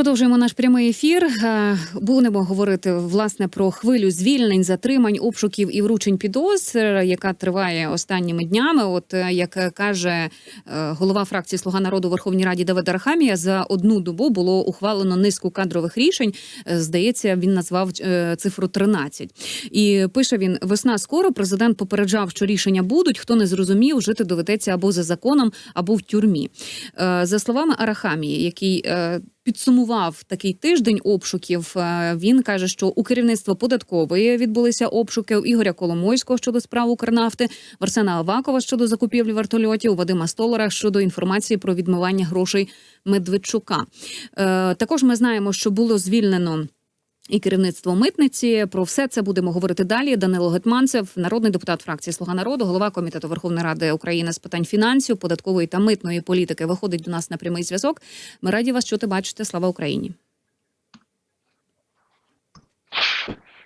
Продовжуємо наш прямий ефір. Е, Будемо говорити власне про хвилю звільнень, затримань, обшуків і вручень підозр, яка триває останніми днями. От е, як каже е, голова фракції Слуга народу у Верховній Раді Давид Арахамія, за одну добу було ухвалено низку кадрових рішень. Здається, він назвав цифру 13. І пише він: весна скоро. Президент попереджав, що рішення будуть. Хто не зрозумів, жити доведеться або за законом, або в тюрмі. За словами Арахамії, який підсумував такий тиждень обшуків. е, Він каже, що у керівництво податкової відбулися обшуки у Ігоря Коломойського щодо справ Укрнафти, в Арсена Авакова щодо закупівлі вертольотів, Вадима Столара щодо інформації про відмивання грошей Медведчука. Е, Також ми знаємо, що було звільнено. І керівництво митниці про все це будемо говорити далі. Данило Гетманцев, народний депутат фракції Слуга народу, голова комітету Верховної Ради України з питань фінансів, податкової та митної політики, виходить до нас на прямий зв'язок. Ми раді вас чути, бачите. Слава Україні.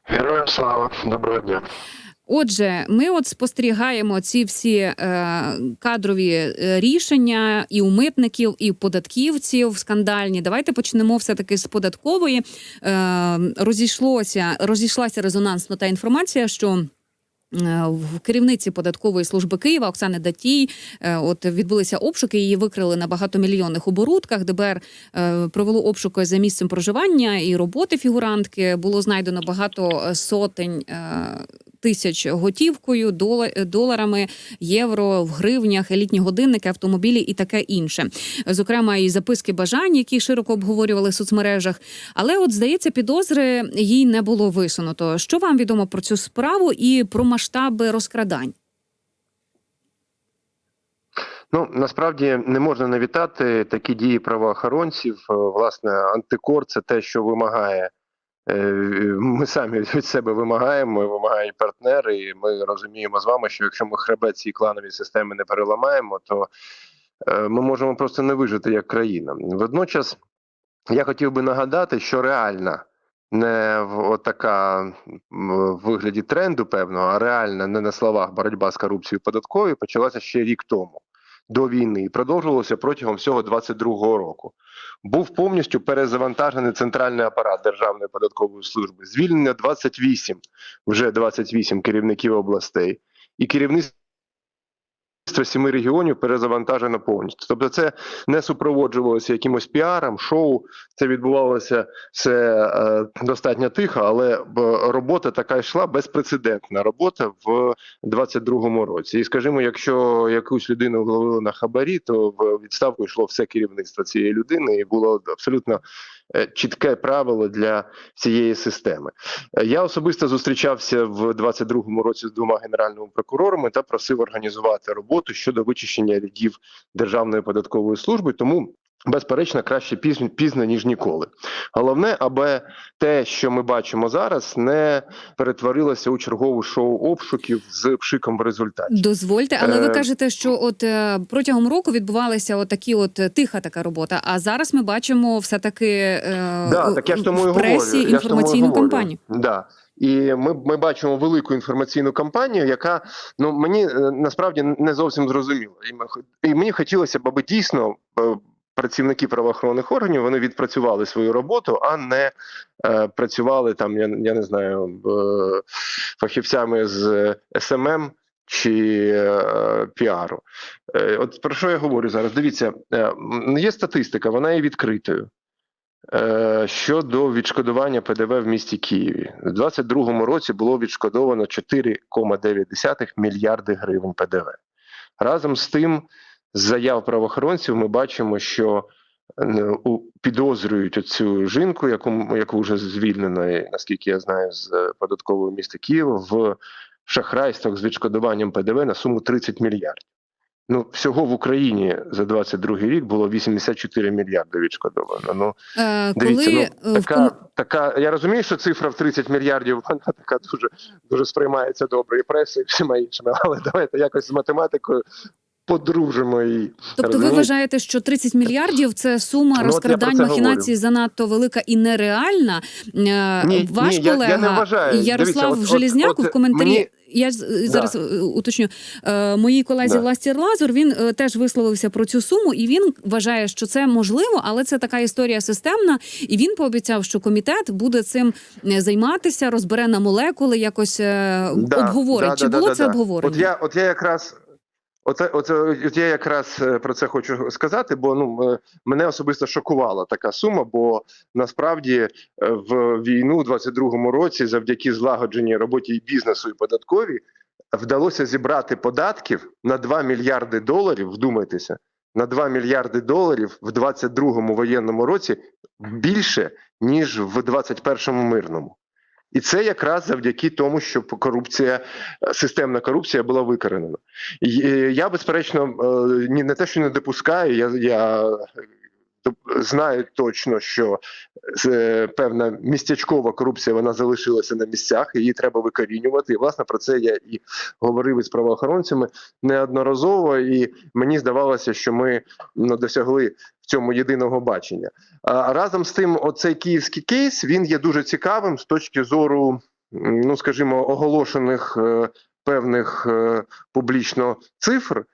Героям слава, доброго дня. Отже, ми от спостерігаємо ці всі е, кадрові е, рішення і у митників, і у податківців скандальні. Давайте почнемо все таки з податкової. Е, розійшлося розійшлася резонансно та інформація, що. е, В керівниці податкової служби Києва Оксани Датій е, от відбулися обшуки. Її викрили на багатомільйонних оборудках. ДБР провело обшуки за місцем проживання і роботи фігурантки. Було знайдено багато сотень тисяч готівкою, дола- доларами, євро в гривнях, елітні годинники, автомобілі і таке інше. Зокрема, і записки бажань, які широко обговорювали в соцмережах. Але, от здається, підозри їй не було висунуто. Що вам відомо про цю справу і про масштаби розкрадань? Ну насправді не можна не вітати такі дії правоохоронців. Власне, антикор це те, що вимагає. Е, Ми самі від себе вимагаємо, вимагають партнери. І ми розуміємо з вами, що якщо ми хребет цієї кланової системи не переламаємо, то е, ми можемо просто не вижити як країна. Водночас я хотів би нагадати, що реальна. Не в отака м, в вигляді тренду певного, а реальна не на словах боротьба з корупцією податковою почалася ще рік тому до війни і продовжувалося протягом всього 22-го року. Був повністю перезавантажений центральний апарат Державної податкової служби. Звільнення 28, вже 28 керівників областей, і керівництво семи регіонів перезавантажено повністю. Тобто, це не супроводжувалося якимось піаром, шоу. Це відбувалося все е, достатньо тихо, але робота така йшла безпрецедентна робота в 22-му році. І скажімо, якщо якусь людину вловили на хабарі, то в відставку йшло все керівництво цієї людини, і було абсолютно е, чітке правило для цієї системи. Е, Я особисто зустрічався в 22-му році з двома генеральними прокурорами та просив організувати роботу щодо вичищення рядів Державної податкової служби. Тому безперечно краще пізно, пізно ніж ніколи. Головне, аби те, що ми бачимо зараз, не перетворилося у чергову шоу обшуків з пшиком в результаті. Дозвольте, але ви Е, кажете, що от е, протягом року відбувалася от такі от е, тиха така робота. А зараз ми бачимо все таки е, Да, так я ж тому в пресі говорю. інформаційну кампанію. Да. І ми, ми бачимо велику інформаційну кампанію, яка ну мені е, насправді не зовсім зрозуміла. І, мені хотілося б, аби дійсно працівники правоохоронних органів вони відпрацювали свою роботу, а не е, працювали там, я, я не знаю, е, фахівцями з СММ чи е, піару. Е, от про що я говорю зараз? Дивіться, е, є статистика, вона є відкритою. Е, Щодо відшкодування ПДВ в місті Києві, у 2022 році було відшкодовано 4,9 мільярди гривень ПДВ. Разом з тим, з заяв правоохоронців, ми бачимо, що е, у- підозрюють цю жінку, яку, яку вже звільнено, наскільки я знаю, з е, податкового міста Києва в шахрайствах з відшкодуванням ПДВ на суму 30 мільярдів. Ну, всього в Україні за 22 рік було 84 мільярди відшкодовано. Ну, Е, Дивіться, коли ну, е, така, така, я розумію, що цифра в 30 мільярдів вона така дуже, дуже сприймається добре і пресою, і всіма іншими, але давайте якось з математикою подружимо її. Тобто, ви вважаєте, що 30 мільярдів це сума Ну, розкрадань це занадто велика і нереальна. Е, Ні, Ваш ні, я- я колега не вважаю. Ярослав Дивіться, от- Желізняк от- в коментарі. мені- Я зараз е, уточню е, моїй колезі Да. Властір Лазур. Він е, теж висловився про цю суму, і він вважає, що це можливо, але це така історія системна. І він пообіцяв, що комітет буде цим е, займатися, розбере на молекули, якось е, Да, обговорить. да, Чи да, було да, це да. обговорення? От я, от я якраз. Оце, оце, от я якраз е, про це хочу сказати, бо ну мене особисто шокувала така сума. Бо насправді е, в війну, у 22-му році, завдяки злагодженій роботі і бізнесу і податковій, вдалося зібрати податків на 2 мільярди доларів. Вдумайтеся, на 2 мільярди доларів в 22-му воєнному році більше ніж в 21-му мирному. І це якраз завдяки тому, що корупція, е, системна корупція була викоренена. Е, я, безперечно, е, не те, що не допускаю, я, я знаю точно, що певна містячкова корупція вона залишилася на місцях, її треба викорінювати. І власне про це я і говорив із правоохоронцями неодноразово, і мені здавалося, що ми ну, досягли в цьому єдиного бачення. Разом з тим, оцей київський кейс він є дуже цікавим з точки зору, ну скажімо, оголошених е, певних е, публічно цифр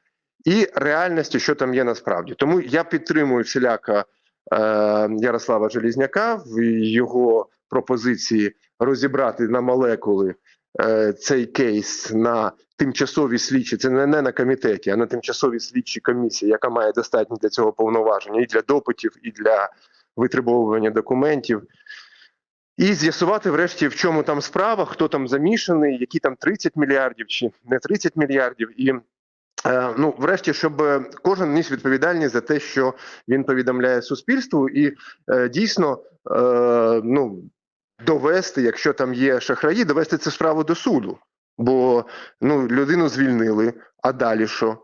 і реальності, що там є насправді. Тому я підтримую всіляко е, Ярослава Желізняка в його пропозиції розібрати на молекули цей кейс на тимчасовій слідчі. Це не, на комітеті, а на тимчасовій слідчій комісії, яка має достатні для цього повноваження і для допитів, і для витребовування документів. І з'ясувати, врешті, в чому там справа, хто там замішаний, які там 30 мільярдів чи не 30 мільярдів. І е, ну, врешті, щоб е, кожен ніс відповідальність за те, що він повідомляє суспільству, і е, дійсно е, ну, довести, якщо там є шахраї, довести цю справу до суду. Бо ну, людину звільнили, а далі що?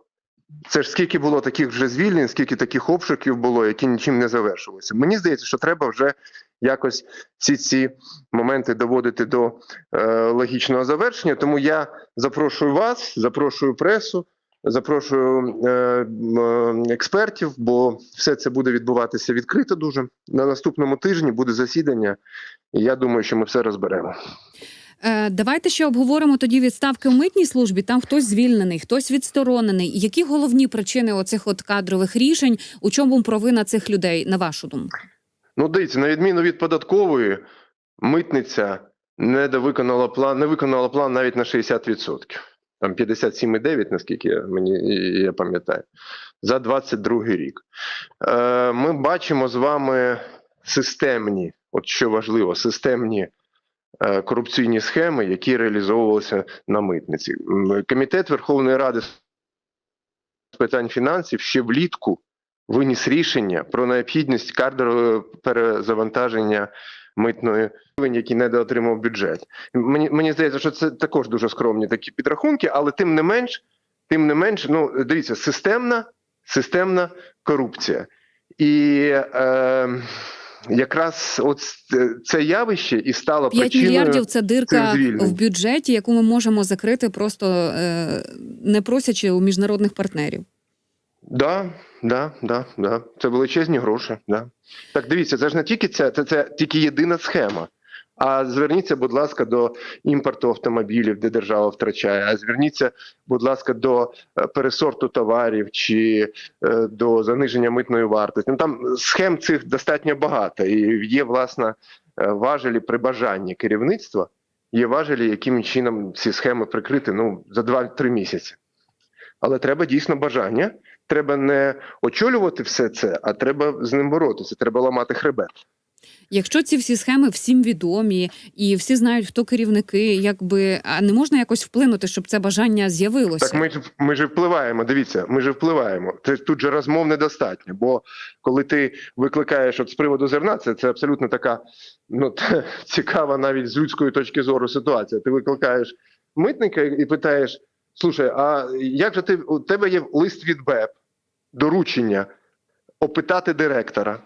Це ж скільки було таких вже звільнень, скільки таких обшуків було, які нічим не завершилися. Мені здається, що треба вже якось всі ці моменти доводити до е, логічного завершення. Тому я запрошую вас, запрошую пресу, запрошую е, е, експертів, бо все це буде відбуватися відкрито дуже. На наступному тижні буде засідання, і я думаю, що ми все розберемо. Е, Давайте ще обговоримо тоді відставки в митній службі. Там хтось звільнений, хтось відсторонений. Які головні причини оцих от кадрових рішень? У чому провина цих людей, на вашу думку? Ну, дивіться, на відміну від податкової, митниця не довиконала план, не виконала план навіть на 60%. Там 57,9, наскільки мені я пам'ятаю, за 22 рік. Е, ми бачимо з вами системні, от що важливо, системні е, корупційні схеми, які реалізовувалися на митниці. Комітет Верховної Ради з питань фінансів ще влітку виніс рішення про необхідність кадрового перезавантаження митної який недоотримав бюджет. Мені мені здається, що це також дуже скромні такі підрахунки, але тим не менш, тим не менш, ну дивіться, системна, системна корупція. І е, якраз от це явище і стало 5 причиною мільярдів це дирка в бюджеті, яку ми можемо закрити, просто е, не просячи у міжнародних партнерів. Да, да, да, да. Це величезні гроші. Да. Так дивіться, це ж не тільки це, це, це тільки єдина схема. А зверніться, будь ласка, до імпорту автомобілів, де держава втрачає. А зверніться, будь ласка, до е, пересорту товарів чи е, до заниження митної вартості. Ну там схем цих достатньо багато, і є власне е, важелі при бажанні керівництва. Є важелі, яким чином ці схеми прикрити ну за 2-3 місяці. Але треба дійсно бажання. Треба не очолювати все це, а треба з ним боротися. Треба ламати хребет. Якщо ці всі схеми всім відомі і всі знають, хто керівники, якби а не можна якось вплинути, щоб це бажання з'явилося. Так ми ж ми ж впливаємо. Дивіться, ми ж впливаємо. Це тут же розмов недостатньо. Бо коли ти викликаєш от з приводу зерна, це, це абсолютно така ну цікава навіть з людської точки зору ситуація. Ти викликаєш митника і питаєш: слушай, а як же ти у тебе є лист від БЕП, доручення опитати директора?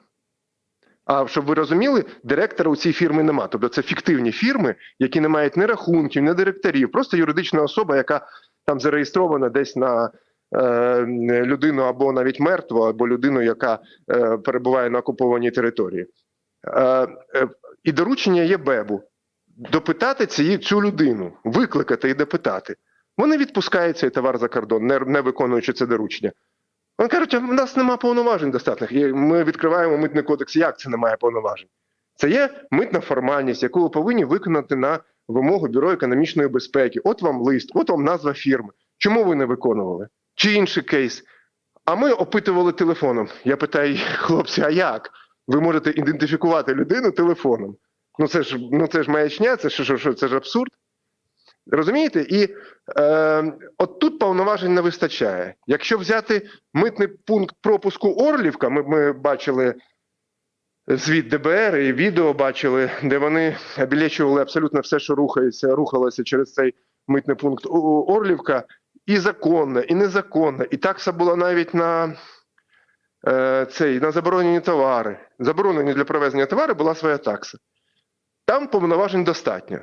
А щоб ви розуміли, директора у цій фірми нема. Тобто це фіктивні фірми, які не мають ні рахунків, ні директорів, просто юридична особа, яка там зареєстрована десь на е, людину або навіть мертву, або людину, яка е, перебуває на окупованій території. Е, е, і доручення є Бебу допитати ці, цю людину, викликати і допитати. Вони відпускають цей товар за кордон, не, не виконуючи це доручення. Вони кажуть, в нас немає повноважень достатніх. І ми відкриваємо митний кодекс. Як це немає повноважень? Це є митна формальність, яку ви повинні виконати на вимогу Бюро економічної безпеки. От вам лист, от вам назва фірми. Чому ви не виконували? Чи інший кейс? А ми опитували телефоном. Я питаю, хлопці, а як? Ви можете ідентифікувати людину телефоном. Ну це ж ну це ж маячня, це ж що, що це ж абсурд. Розумієте? І е, от тут повноважень не вистачає. Якщо взяти митний пункт пропуску Орлівка, ми, ми бачили звіт ДБР і відео бачили, де вони обілечували абсолютно все, що рухається, рухалося через цей митний пункт Орлівка, і законно, і незаконно. І такса була навіть на е, цей на заборонені товари. Заборонені для провезення товари була своя такса. Там повноважень достатньо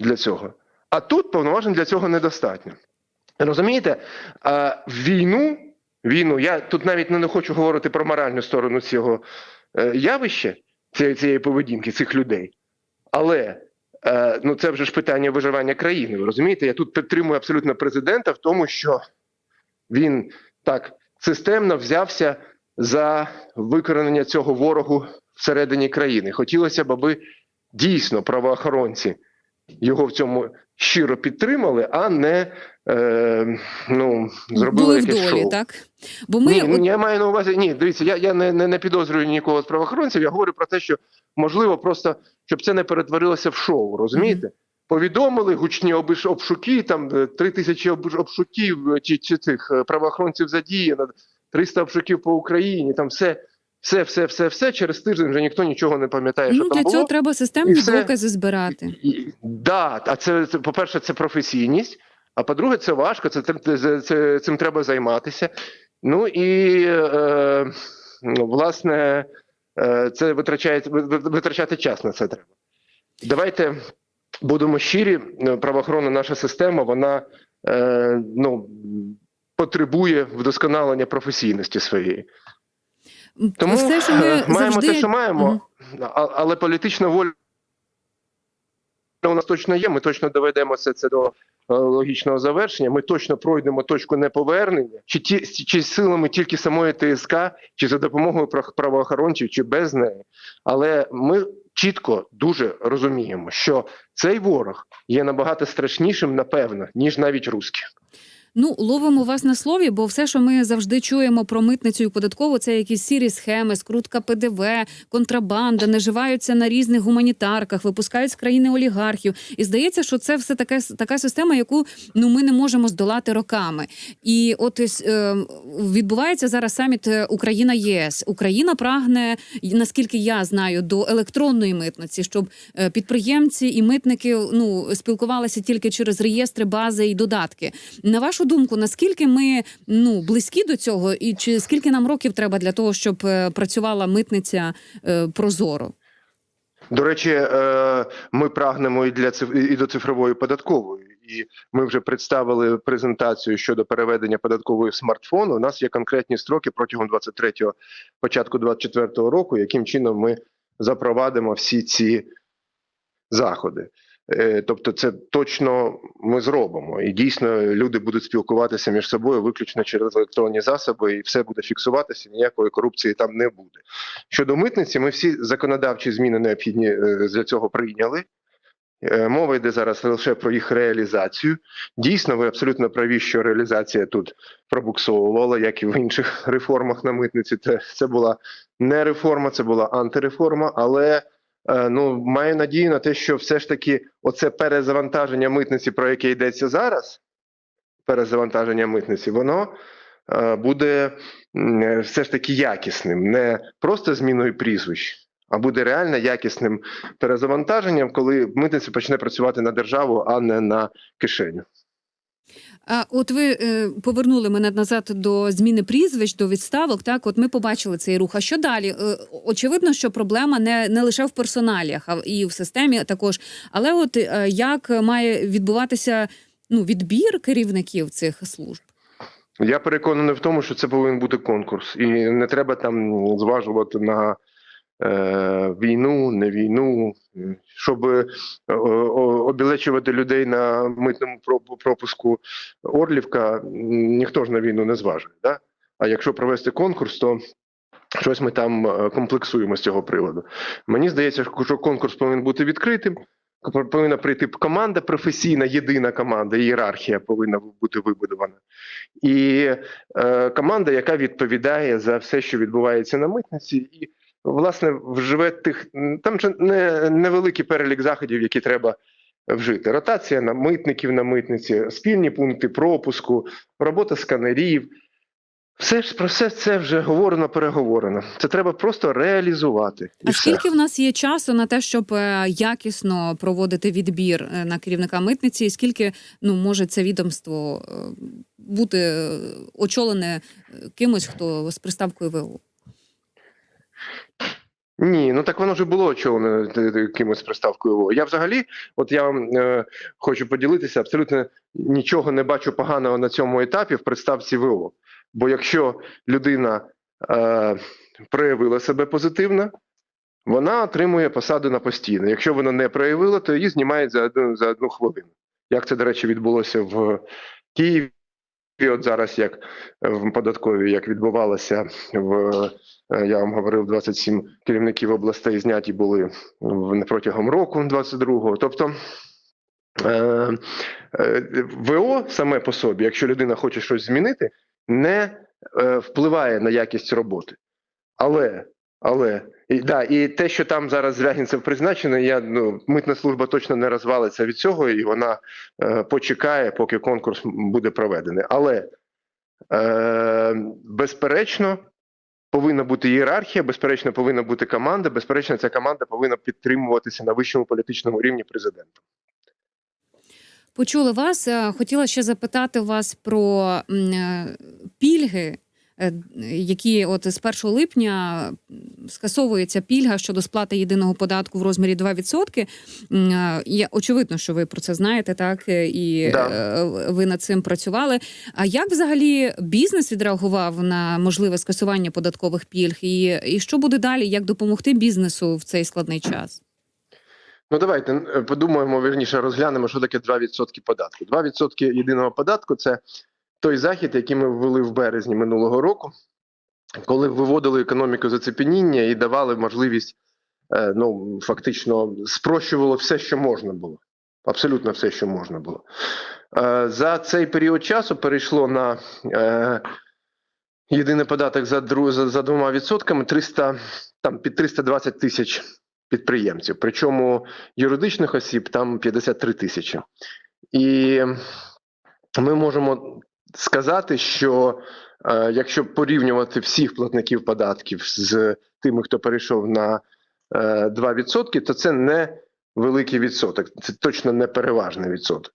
для цього. А тут повноважень для цього недостатньо. Розумієте, війну, війну, я тут навіть не хочу говорити про моральну сторону цього е, явища, цієї, поведінки цих людей. Але е, ну, це вже ж питання виживання країни. Ви розумієте? Я тут підтримую абсолютно президента в тому, що він так системно взявся за викоренення цього ворогу всередині країни. Хотілося б, аби дійсно правоохоронці його в цьому щиро підтримали, а не е, ну, зробили Були в якесь долі, шоу. так? Бо ми ні, от- ну, я маю на увазі. Ні, дивіться, я, я не, не, не підозрюю нікого з правоохоронців. Я говорю про те, що можливо просто щоб це не перетворилося в шоу. Розумієте? Повідомили гучні обшуки, там е, три тисячі обшуків е, чи, чи цих е, правоохоронців задіяно, 300 обшуків по Україні. Там все, все, все, все, все. Через тиждень вже ніхто нічого не пам'ятає, що ну, там для було. цього треба системні все. докази збирати. І, да, а це, це по-перше, це професійність. А по-друге, це важко, це, це, це, це цим треба займатися. Ну і е, ну, власне е, це витрачає ви- ви- витрачати час на це треба. Давайте будемо щирі. е, Правоохоронна наша система, вона е, ну, потребує вдосконалення професійності своєї. Тому Все, що ми е, маємо завжди... те, що маємо, а- але політична воля у нас точно є. Ми точно доведемо все це до е, логічного завершення. Ми точно пройдемо точку неповернення, чи ті чи силами тільки самої ТСК, чи за допомогою прав- правоохоронців, чи без неї. Але ми чітко дуже розуміємо, що цей ворог є набагато страшнішим, напевно, ніж навіть русський. Ну, ловимо вас на слові, бо все, що ми завжди чуємо про митницю і податкову, це якісь сірі схеми, скрутка ПДВ, контрабанда, наживаються на різних гуманітарках, випускають з країни олігархів. І здається, що це все таке така система, яку ну ми не можемо здолати роками. І от е, відбувається зараз саміт е, Україна ЄС. Україна прагне, наскільки я знаю, до електронної митниці, щоб е, підприємці і митники ну спілкувалися тільки через реєстри, бази і додатки. На вашу думку, наскільки ми ну близькі до цього, і чи скільки нам років треба для того, щоб е, працювала митниця е, прозоро? До речі, е, ми прагнемо і для і до цифрової податкової. І ми вже представили презентацію щодо переведення податкової в смартфон. У нас є конкретні строки протягом 23-го, початку 24-го року, яким чином ми запровадимо всі ці заходи. Е, Тобто, це точно ми зробимо, і дійсно люди будуть спілкуватися між собою виключно через електронні засоби, і все буде фіксуватися. Ніякої корупції там не буде. Щодо митниці, ми всі законодавчі зміни необхідні е, для цього прийняли. Е, Мова йде зараз лише про їх реалізацію. Дійсно, ви абсолютно праві, що реалізація тут пробуксовувала, як і в інших реформах на митниці. Це, це була не реформа, це була антиреформа, але ну маю надію на те, що все ж таки оце перезавантаження митниці, про яке йдеться зараз, перезавантаження митниці, воно е, буде е, все ж таки якісним, не просто зміною прізвищ, а буде реально якісним перезавантаженням, коли митниця почне працювати на державу, а не на кишеню. А от ви е, повернули мене назад до зміни прізвищ, до відставок. Так, от ми побачили цей рух. А що далі? Е, очевидно, що проблема не, не лише в персоналіях, а і в системі також. Але от е, як має відбуватися ну, відбір керівників цих служб? Я переконаний в тому, що це повинен бути конкурс, і не треба там зважувати на війну, не війну, е, щоб е, обілечувати людей на митному пропуску Орлівка, ніхто ж на війну не зважує. Да? А якщо провести конкурс, то щось ми там е, комплексуємо з цього приводу. Мені здається, що конкурс повинен бути відкритим. Повинна прийти команда професійна, єдина команда, ієрархія повинна бути вибудована. І е, команда, яка відповідає за все, що відбувається на митниці, і власне вживе тих там же не невеликий перелік заходів, які треба вжити. Ротація на митників на митниці, спільні пункти пропуску, робота сканерів. Все ж про все це вже говорено, переговорено. Це треба просто реалізувати. І А все. скільки в нас є часу на те, щоб е, якісно проводити відбір е, на керівника митниці? І скільки ну може це відомство е, бути очолене кимось, хто з приставкою ВО? Ні, ну так воно вже було очолене т- т- приставкою «во». Я взагалі, от я вам е, хочу поділитися, абсолютно нічого не бачу поганого на цьому етапі в приставці ВО. Бо якщо людина е, проявила себе позитивно, вона отримує посаду на постійно. Якщо вона не проявила, то її знімають за одну, за одну хвилину. Як це, до речі, відбулося в Києві, от зараз як в податковій, як відбувалося в Е, Я вам говорив, 27 керівників областей зняті були протягом року 22-го. Тобто е, е, ВО саме по собі, якщо людина хоче щось змінити, не е, впливає на якість роботи. Але, але і, да, і те, що там зараз Звягінцев призначений, я ну, митна служба точно не розвалиться від цього, і вона е, почекає, поки конкурс буде проведений. Але е, безперечно, повинна бути ієрархія, безперечно, повинна бути команда. Безперечно, ця команда повинна підтримуватися на вищому політичному рівні президентом. Почули вас. Е, Хотіла ще запитати вас про е, пільги, які от з 1 липня скасовується пільга щодо сплати єдиного податку в розмірі 2%. Е, Я очевидно, що ви про це знаєте, так е, і Да. е, ви над цим працювали. А як взагалі бізнес відреагував на можливе скасування податкових пільг? І, і що буде далі? Як допомогти бізнесу в цей складний час? Ну давайте е, подумаємо вірніше, розглянемо, що таке 2% податку. 2% єдиного податку це той захід, який ми ввели в березні минулого року, коли виводили економіку з оцепеніння і давали можливість, е, ну фактично спрощувало все, що можна було. Абсолютно все, що можна було. Е, За цей період часу перейшло на е, єдиний податок за, за двома відсотками 300, там під 320 тисяч підприємців. Причому юридичних осіб там 53 тисячі. І ми можемо сказати, що е, якщо порівнювати всіх платників податків з тими, хто перейшов на е, 2%, то це не великий відсоток, це точно не переважний відсоток.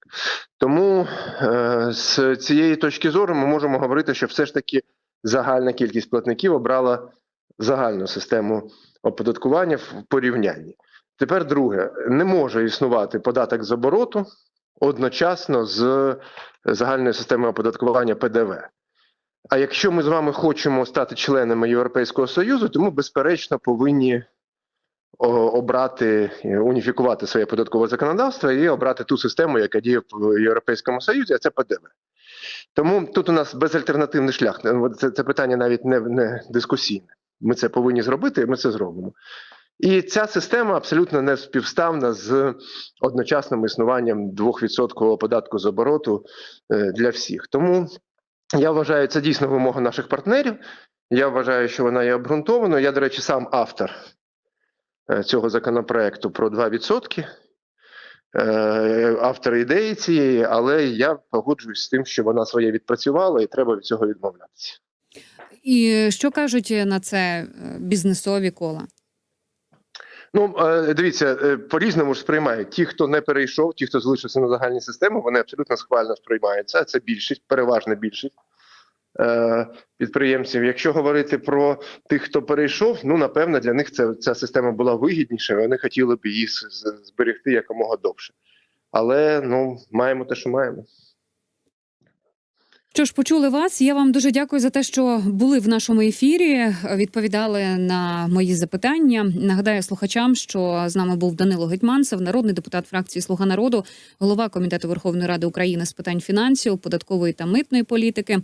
Тому е, з цієї точки зору ми можемо говорити, що все ж таки загальна кількість платників обрала загальну систему оподаткування в порівнянні. Тепер друге, не може існувати податок з обороту одночасно з загальною системою оподаткування ПДВ. А якщо ми з вами хочемо стати членами Європейського Союзу, то ми безперечно повинні обрати, е, уніфікувати своє податкове законодавство і обрати ту систему, яка діє в Європейському Союзі, а це ПДВ. Тому тут у нас безальтернативний шлях. Це, це питання навіть не, не дискусійне. Ми це повинні зробити, і ми це зробимо. І ця система абсолютно не співставна з одночасним існуванням 2% податку з обороту е, для всіх. Тому я вважаю, це дійсно вимога наших партнерів. Я вважаю, що вона є обґрунтованою. Я, до речі, сам автор е, цього законопроекту про 2%. е, Автор ідеї цієї, але я погоджуюсь з тим, що вона своє відпрацювала, і треба від цього відмовлятися. І що кажуть на це бізнесові кола? Ну е, дивіться, е, по-різному ж сприймають. Ті, хто не перейшов, ті, хто залишився на загальній системі, вони абсолютно схвально сприймаються. Це більшість, переважна більшість е, підприємців. Якщо говорити про тих, хто перейшов, ну напевно, для них це ця система була вигідніша. Вони хотіли б її зберегти якомога довше. Але ну маємо те, що маємо. Що ж, почули вас. Я вам дуже дякую за те, що були в нашому ефірі. Відповідали на мої запитання. Нагадаю слухачам, що з нами був Данило Гетьманцев, народний депутат фракції Слуга народу, голова комітету Верховної Ради України з питань фінансів, податкової та митної політики.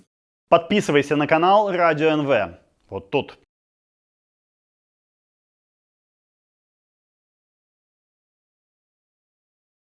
Підписуйся на канал Радіо НВ. От тут.